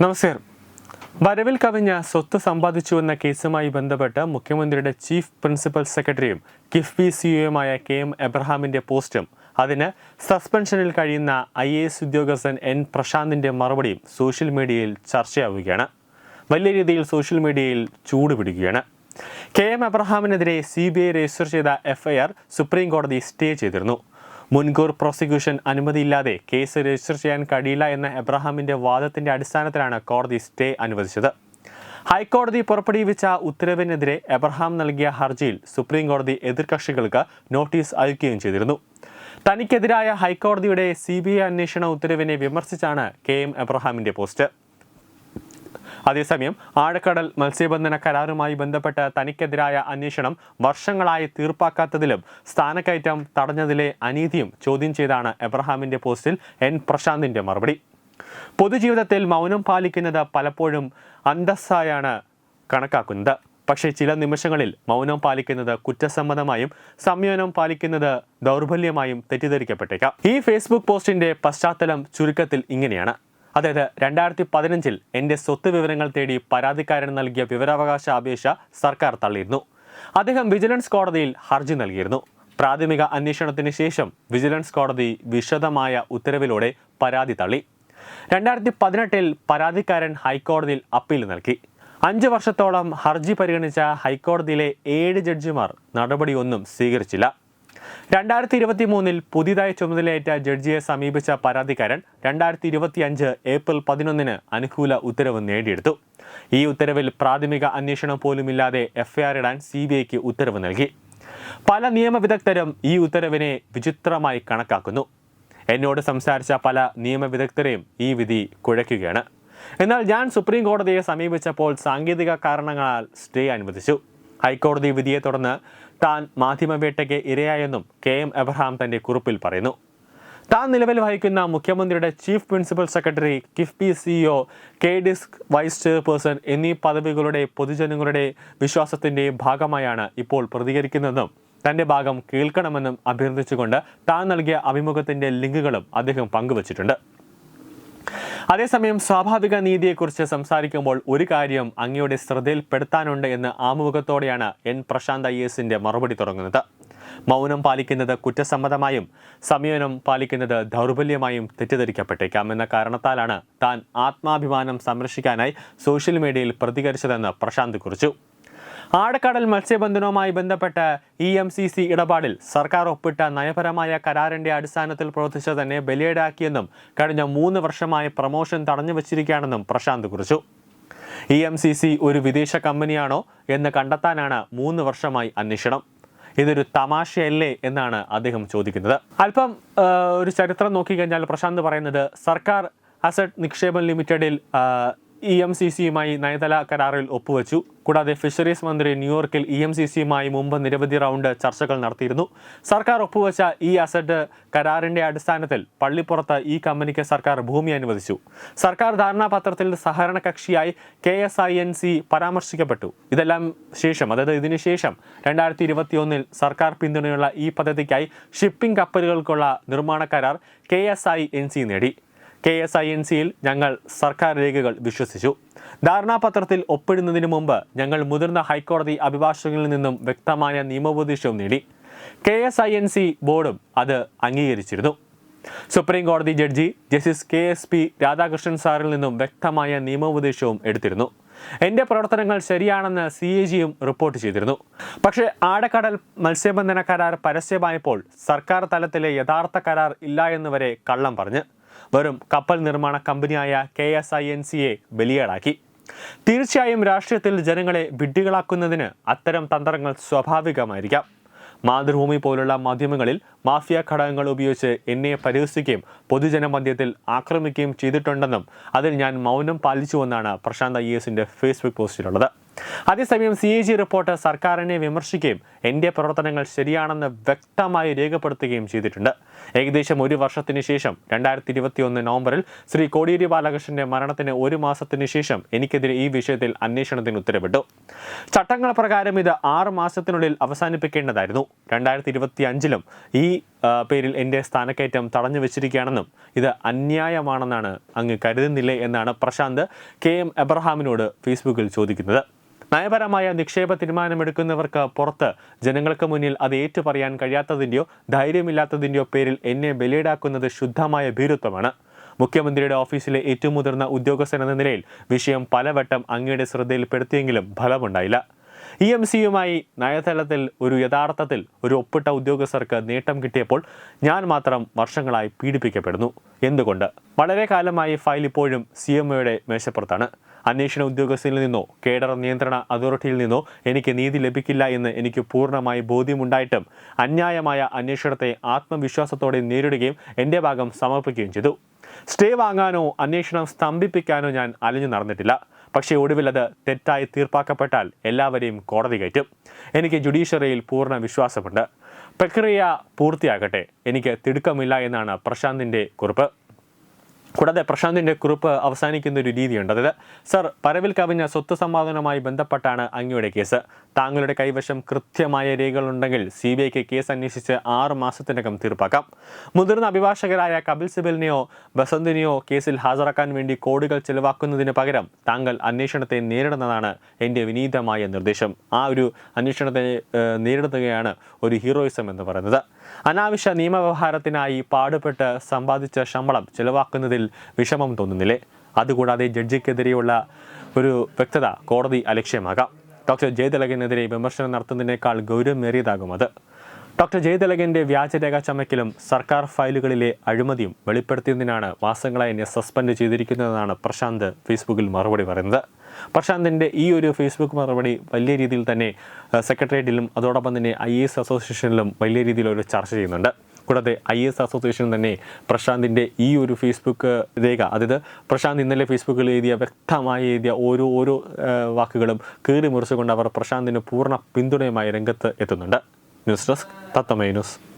നമസ്കാരം. വരവിൽ കവിഞ്ഞ സ്വത്ത് സമ്പാദിച്ചുവെന്ന കേസുമായി ബന്ധപ്പെട്ട് മുഖ്യമന്ത്രിയുടെ ചീഫ് പ്രിൻസിപ്പൽ സെക്രട്ടറിയും കിഫ്ബി സിഇഒയുമായ കെ എം എബ്രഹാമിന്റെ പോസ്റ്റും. അതിന് സസ്പെൻഷനിൽ കഴിയുന്ന ഐ എ എസ് ഉദ്യോഗസ്ഥൻ എൻ പ്രശാന്തിന്റെ മറുപടിയും സോഷ്യൽ മീഡിയയിൽ ചർച്ചയാവുകയാണ്. വലിയ രീതിയിൽ സോഷ്യൽ മീഡിയയിൽ ചൂടുപിടിക്കുകയാണ്. കെ എം എബ്രഹാമിനെതിരെ സി ബി ഐ രജിസ്റ്റർ ചെയ്ത എഫ്ഐആർ സുപ്രീം കോടതി സ്റ്റേ ചെയ്തിരുന്നു. മുൻകൂർ പ്രോസിക്യൂഷൻ അനുമതിയില്ലാതെ കേസ് രജിസ്റ്റർ ചെയ്യാൻ കഴിയില്ല എന്ന എബ്രഹാമിന്റെ വാദത്തിന്റെ അടിസ്ഥാനത്തിലാണ് കോടതി സ്റ്റേ അനുവദിച്ചത്. ഹൈക്കോടതി പുറപ്പെടുവിച്ച ഉത്തരവിനെതിരെ എബ്രഹാം നൽകിയ ഹർജിയിൽ സുപ്രീം കോടതി എതിർകക്ഷികൾക്ക് നോട്ടീസ് അയക്കുകയും ചെയ്തിരുന്നു. തനിക്കെതിരായ ഹൈക്കോടതിയുടെ സി ബി ഐ അന്വേഷണ ഉത്തരവിനെ വിമർശിച്ചാണ് കെ എം എബ്രഹാമിന്റെ പോസ്റ്റ്. അതേസമയം ആഴക്കടൽ മത്സ്യബന്ധന കരാറുമായി ബന്ധപ്പെട്ട് തനിക്കെതിരായ അന്വേഷണം വർഷങ്ങളായി തീർപ്പാക്കാത്തതിലും സ്ഥാനക്കയറ്റം തടഞ്ഞതിലെ അനീതിയും ചോദ്യം ചെയ്താണ് എബ്രഹാമിന്റെ പോസ്റ്റിൽ എൻ പ്രശാന്തിന്റെ മറുപടി. പൊതുജീവിതത്തിൽ മൗനം പാലിക്കുന്നത് പലപ്പോഴും അന്തസ്സായാണ് കണക്കാക്കുന്നത്. പക്ഷേ ചില നിമിഷങ്ങളിൽ മൗനം പാലിക്കുന്നത് കുറ്റസമ്മതമായും സംയോനം പാലിക്കുന്നത് ദൗർബല്യമായും തെറ്റിദ്ധരിക്കപ്പെട്ടേക്കാം. ഈ ഫേസ്ബുക്ക് പോസ്റ്റിന്റെ പശ്ചാത്തലം ചുരുക്കത്തിൽ ഇങ്ങനെയാണ്. അതായത് രണ്ടായിരത്തി പതിനഞ്ചിൽ എന്റെ സ്വത്ത് വിവരങ്ങൾ തേടി പരാതിക്കാരൻ നൽകിയ വിവരാവകാശ അപേക്ഷ സർക്കാർ തള്ളിയിരുന്നു. അദ്ദേഹം വിജിലൻസ് കോടതിയിൽ ഹർജി നൽകിയിരുന്നു. പ്രാഥമിക അന്വേഷണത്തിന് ശേഷം വിജിലൻസ് കോടതി വിശദമായ ഉത്തരവിലൂടെ പരാതി തള്ളി. രണ്ടായിരത്തി പതിനെട്ടിൽ പരാതിക്കാരൻ ഹൈക്കോടതിയിൽ അപ്പീൽ നൽകി. അഞ്ച് വർഷത്തോളം ഹർജി പരിഗണിച്ച ഹൈക്കോടതിയിലെ ഏഴ് ജഡ്ജിമാർ നടപടിയൊന്നും സ്വീകരിച്ചില്ല. രണ്ടായിരത്തി ഇരുപത്തി മൂന്നിൽ പുതിയതായി ചുമതലയേറ്റ ജഡ്ജിയെ സമീപിച്ച പരാതിക്കാരൻ രണ്ടായിരത്തി ഇരുപത്തി അഞ്ച് ഏപ്രിൽ പതിനൊന്നിന് അനുകൂല ഉത്തരവ് നേടിയെടുത്തു. ഈ ഉത്തരവിൽ പ്രാഥമിക അന്വേഷണം പോലുമില്ലാതെ എഫ്ഐആർ ഇടാൻ സി ബി ഐക്ക് ഉത്തരവ് നൽകി. പല നിയമവിദഗ്ധരും ഈ ഉത്തരവിനെ വിചിത്രമായി കണക്കാക്കുന്നു. എന്നോട് സംസാരിച്ച പല നിയമവിദഗ്ധരെയും ഈ വിധി കുഴയ്ക്കുകയാണ്. എന്നാൽ ഞാൻ സുപ്രീം കോടതിയെ സമീപിച്ചപ്പോൾ സാങ്കേതിക കാരണങ്ങളാൽ സ്റ്റേ അനുവദിച്ചു. ഹൈക്കോടതി വിധിയെ തുടർന്ന് താൻ മാധ്യമവേട്ടയ്ക്ക് ഇരയായെന്നും കെ എം എബ്രഹാം തന്റെ കുറിപ്പിൽ പറയുന്നു. താൻ നിലവിൽ വഹിക്കുന്ന മുഖ്യമന്ത്രിയുടെ chief principal secretary KIIFB CEO K DISC vice chairperson എന്നീ പദവികളുടെ പൊതുജനങ്ങളുടെ വിശ്വാസത്തിന്റെ ഭാഗമായാണ് ഇപ്പോൾ പ്രതികരിക്കുന്നതെന്നും തന്റെ ഭാഗം കേൾക്കണമെന്നും അഭ്യർത്ഥിച്ചുകൊണ്ട് താൻ നൽകിയ അഭിമുഖത്തിന്റെ ലിങ്കുകളും അദ്ദേഹം പങ്കുവച്ചിട്ടുണ്ട്. അതേസമയം സ്വാഭാവിക നീതിയെക്കുറിച്ച് സംസാരിക്കുമ്പോൾ ഒരു കാര്യം അങ്ങയുടെ ശ്രദ്ധയിൽപ്പെടുത്താനുണ്ട് എന്ന് ആമുഖത്തോടെയാണ് എൻ പ്രശാന്ത് ഐ എസിന്റെ മറുപടി തുടങ്ങുന്നത്. മൗനം പാലിക്കുന്നത് കുറ്റസമ്മതമായും സംയോനം പാലിക്കുന്നത് ദൗർബല്യമായും തെറ്റിദ്ധരിക്കപ്പെട്ടേക്കാം എന്ന കാരണത്താലാണ് താൻ ആത്മാഭിമാനം സംരക്ഷിക്കാനായി സോഷ്യൽ മീഡിയയിൽ പ്രതികരിച്ചതെന്ന് പ്രശാന്ത് കുറിച്ചു. ആഴക്കടൽ മത്സ്യബന്ധനവുമായി ബന്ധപ്പെട്ട ഇ എം സി സി ഇടപാടിൽ സർക്കാർ ഒപ്പിട്ട നയപരമായ കരാറിന്റെ അടിസ്ഥാനത്തിൽ പ്രവർത്തിച്ച തന്നെ ബലിയേടാക്കിയെന്നും കഴിഞ്ഞ മൂന്ന് വർഷമായി പ്രമോഷൻ തടഞ്ഞു വച്ചിരിക്കുകയാണെന്നും പ്രശാന്ത് കുറിച്ചു. ഇ എം സി സി ഒരു വിദേശ കമ്പനിയാണോ എന്ന് കണ്ടെത്താനാണ് മൂന്ന് വർഷമായി അന്വേഷണം. ഇതൊരു തമാശയല്ലേ എന്നാണ് അദ്ദേഹം ചോദിക്കുന്നത്. അല്പം ഒരു ചരിത്രം നോക്കിക്കഴിഞ്ഞാൽ പ്രശാന്ത് പറയുന്നത് സർക്കാർ അസറ്റ് നിക്ഷേപം ലിമിറ്റഡിൽ ഇ എം സി സിയുമായി നയതല കരാറിൽ ഒപ്പുവച്ചു. കൂടാതെ ഫിഷറീസ് മന്ത്രി ന്യൂയോർക്കിൽ ഇ എം സി സിയുമായി മുമ്പ് നിരവധി റൗണ്ട് ചർച്ചകൾ നടത്തിയിരുന്നു. സർക്കാർ ഒപ്പുവച്ച ഈ അസറ്റ് കരാറിന്റെ അടിസ്ഥാനത്തിൽ പള്ളിപ്പുറത്ത് ഈ കമ്പനിക്ക് സർക്കാർ ഭൂമി അനുവദിച്ചു. സർക്കാർ ധാരണാപത്രത്തിൽ സഹകരണ കക്ഷിയായി K S I N C പരാമർശിക്കപ്പെട്ടു. ഇതെല്ലാം ശേഷം അതായത് ഇതിനുശേഷം രണ്ടായിരത്തി ഇരുപത്തിയൊന്നിൽ സർക്കാർ പിന്തുണയുള്ള ഈ പദ്ധതിക്കായി ഷിപ്പിംഗ് കപ്പലുകൾക്കുള്ള നിർമ്മാണ കരാർ K S I N C നേടി. കെ എസ് ഐ എൻ സിയിൽ ഞങ്ങൾ സർക്കാർ രേഖകൾ വിശ്വസിച്ചു. ധാരണാപത്രത്തിൽ ഒപ്പിടുന്നതിന് മുമ്പ് ഞങ്ങൾ മുതിർന്ന ഹൈക്കോടതി അഭിഭാഷകങ്ങളിൽ നിന്നും വ്യക്തമായ നിയമോപദേശവും നേടി. K S I N C ബോർഡും അത് അംഗീകരിച്ചിരുന്നു. സുപ്രീം കോടതി judge justice K S P Radhakrishnan സാറിൽ നിന്നും വ്യക്തമായ നിയമോപദേശവും എടുത്തിരുന്നു. എന്റെ പ്രവർത്തനങ്ങൾ ശരിയാണെന്ന് സി എ ജിയും റിപ്പോർട്ട് ചെയ്തിരുന്നു. പക്ഷേ ആഴക്കടൽ മത്സ്യബന്ധന കരാർ പരസ്യമായപ്പോൾ സർക്കാർ തലത്തിലെ യഥാർത്ഥ കരാർ ഇല്ല എന്ന് വരെ കള്ളം പറഞ്ഞ്. വെറും കപ്പൽ നിർമ്മാണ കമ്പനിയായ കെ എസ് ഐ എൻ സിയെ ബലിയേടാക്കി തീർച്ചയായും രാഷ്ട്രീയത്തിൽ ജനങ്ങളെ വിഡ്ഢികളാക്കുന്നതിന് അത്തരം തന്ത്രങ്ങൾ സ്വാഭാവികമായിരിക്കാം. മാതൃഭൂമി പോലുള്ള മാധ്യമങ്ങളിൽ മാഫിയ ഘടകങ്ങൾ ഉപയോഗിച്ച് എന്നെ പരിഹസിക്കുകയും പൊതുജന മധ്യത്തിൽ ആക്രമിക്കുകയും ചെയ്തിട്ടുണ്ടെന്നും അതിൽ ഞാൻ മൗനം പാലിച്ചുവെന്നാണ് പ്രശാന്ത് ഐ എസിന്റെ ഫേസ്ബുക്ക് പോസ്റ്റിലുള്ളത്. അതേസമയം സി എ ജി റിപ്പോർട്ട് സർക്കാരിനെ വിമർശിക്കുകയും എന്റെ പ്രവർത്തനങ്ങൾ ശരിയാണെന്ന് വ്യക്തമായി രേഖപ്പെടുത്തുകയും ചെയ്തിട്ടുണ്ട്. ഏകദേശം ഒരു വർഷത്തിന് ശേഷം രണ്ടായിരത്തി ഇരുപത്തി ഒന്ന് നവംബറിൽ ശ്രീ കോടിയേരി ബാലകൃഷ്ണന്റെ മരണത്തിന് ഒരു മാസത്തിന് ശേഷം എനിക്കെതിരെ ഈ വിഷയത്തിൽ അന്വേഷണത്തിന് ഉത്തരവിട്ടു. ചട്ടങ്ങൾ പ്രകാരം ഇത് ആറ് മാസത്തിനുള്ളിൽ അവസാനിപ്പിക്കേണ്ടതായിരുന്നു. രണ്ടായിരത്തി ഇരുപത്തി അഞ്ചിലും ഈ പേരിൽ എന്റെ സ്ഥാനക്കയറ്റം തടഞ്ഞു വെച്ചിരിക്കുകയാണെന്നും ഇത് അന്യായമാണെന്നാണ് അങ്ങ് കരുതുന്നില്ലേ എന്നാണ് പ്രശാന്ത് കെ എം എബ്രഹാമിനോട് ഫേസ്ബുക്കിൽ ചോദിക്കുന്നത്. നയപരമായ നിക്ഷേപ തീരുമാനമെടുക്കുന്നവർക്ക് പുറത്ത് ജനങ്ങൾക്ക് മുന്നിൽ അത് ഏറ്റുപറയാൻ കഴിയാത്തതിന്റെയോ ധൈര്യമില്ലാത്തതിന്റെയോ പേരിൽ എന്നെ ബലിയിടാക്കുന്നത് ശുദ്ധമായ ഭീരുത്വമാണ്. മുഖ്യമന്ത്രിയുടെ ഓഫീസിലെ ഏറ്റവും മുതിർന്ന ഉദ്യോഗസ്ഥൻ എന്ന നിലയിൽ വിഷയം പലവട്ടം അങ്ങയുടെ ശ്രദ്ധയിൽപ്പെടുത്തിയെങ്കിലും ഫലമുണ്ടായില്ല. ഇ എം സിയുമായി നയതലത്തിൽ ഒരു യഥാർത്ഥത്തിൽ ഒരു ഒപ്പിട്ട ഉദ്യോഗസ്ഥർക്ക് നേട്ടം കിട്ടിയപ്പോൾ ഞാൻ മാത്രം വർഷങ്ങളായി പീഡിപ്പിക്കപ്പെടുന്നു. എന്തുകൊണ്ട്? വളരെ കാലമായി ഫയൽ ഇപ്പോഴും സി എം ഒയുടെ മേശപ്പുറത്താണ്. അന്വേഷണ ഉദ്യോഗസ്ഥരിൽ നിന്നോ കേഡർ നിയന്ത്രണ അതോറിറ്റിയിൽ നിന്നോ എനിക്ക് നീതി ലഭിക്കില്ല എന്ന് എനിക്ക് പൂർണമായി ബോധ്യമുണ്ടായിട്ടും അന്യായമായ അന്വേഷണത്തെ ആത്മവിശ്വാസത്തോടെ നേരിടുകയും എന്റെ ഭാഗം സമർപ്പിക്കുകയും ചെയ്തു. സ്റ്റേ വാങ്ങാനോ അന്വേഷണം സ്തംഭിപ്പിക്കാനോ ഞാൻ അലഞ്ഞു നടന്നിട്ടില്ല. പക്ഷേ ഒടുവിൽ അത് തെറ്റായി തീർപ്പാക്കപ്പെട്ടാൽ എല്ലാവരെയും കോടതി കയറ്റും. എനിക്ക് ജുഡീഷ്യറിയിൽ പൂർണ വിശ്വാസമുണ്ട്. പ്രക്രിയ പൂർത്തിയാകട്ടെ. എനിക്ക് തിടുക്കമില്ല എന്നാണ് പ്രശാന്തിന്റെ കുറിപ്പ്. കൂടാതെ പ്രശാന്തിന്റെ കുറിപ്പ് അവസാനിക്കുന്ന ഒരു രീതിയുണ്ട്. അതായത് സർ പരവിൽ കവിഞ്ഞ സ്വത്ത് സമ്പാദനവുമായി ബന്ധപ്പെട്ടാണ് അങ്ങയുടെ കേസ്. താങ്കളുടെ കൈവശം കൃത്യമായ രേഖകളുണ്ടെങ്കിൽ സി ബി ഐക്ക് കേസ് അന്വേഷിച്ച് ആറ് മാസത്തിനകം തീർപ്പാക്കാം. മുതിർന്ന അഭിഭാഷകരായ കപിൽ സിബലിനെയോ ബസന്തിനെയോ കേസിൽ ഹാജരാക്കാൻ വേണ്ടി കോടികൾ ചെലവാക്കുന്നതിന് പകരം താങ്കൾ അന്വേഷണത്തെ നേരിടുന്നതാണ് എന്റെ വിനീതമായ നിർദ്ദേശം. ആ ഒരു അന്വേഷണത്തെ നേരിടുകയാണ് ഒരു ഹീറോയിസം എന്ന് പറയുന്നത്. അനാവശ്യ നിയമവ്യവഹാരത്തിനായി പാടുപെട്ട് സമ്പാദിച്ച ശമ്പളം ചെലവാക്കുന്നതിൽ വിഷമം തോന്നുന്നില്ലേ? അതുകൂടാതെ ജഡ്ജിക്കെതിരെയുള്ള ഒരു വ്യക്തത കോടതി അലക്ഷ്യമാകാം. ഡോക്ടർ ജയതിലകനെതിരെ വിമർശനം നടത്തുന്നതിനേക്കാൾ ഗൗരവമേറിയതാകും അത്. ഡോക്ടർ ജയതിലകന്റെ വ്യാജരേഖ ചമയ്ക്കലും സർക്കാർ ഫയലുകളിലെ അഴിമതിയും വെളിപ്പെടുത്തിയതിനാണ് മാസങ്ങളായി എന്നെ സസ്പെൻഡ് ചെയ്തിരിക്കുന്നതെന്നാണ് പ്രശാന്ത് ഫേസ്ബുക്കിൽ മറുപടി പറയുന്നത്. പ്രശാന്തിന്റെ ഈ ഒരു ഫേസ്ബുക്ക് മറുപടി വലിയ രീതിയിൽ തന്നെ സെക്രട്ടേറിയറ്റിലും അതോടൊപ്പം തന്നെ ഐ എസ് അസോസിയേഷനിലും വലിയ രീതിയിൽ ഒരു ചർച്ച ചെയ്യുന്നുണ്ട്. കൂടാതെ ഐ എസ് അസോസിയേഷൻ തന്നെ പ്രശാന്തിന്റെ ഈ ഒരു ഫേസ്ബുക്ക് രേഖ അതായത് പ്രശാന്ത് ഇന്നലെ ഫേസ്ബുക്കിൽ എഴുതിയ വ്യക്തമായി എഴുതിയ ഓരോ ഓരോ വാക്കുകളും കീറി മുറിച്ചുകൊണ്ട് അവർ പ്രശാന്തിന് പൂർണ പിന്തുണയുമായി രംഗത്ത് എത്തുന്നുണ്ട്. ന്യൂസ് ഡെസ്ക് തത്തമൈ ന്യൂസ്.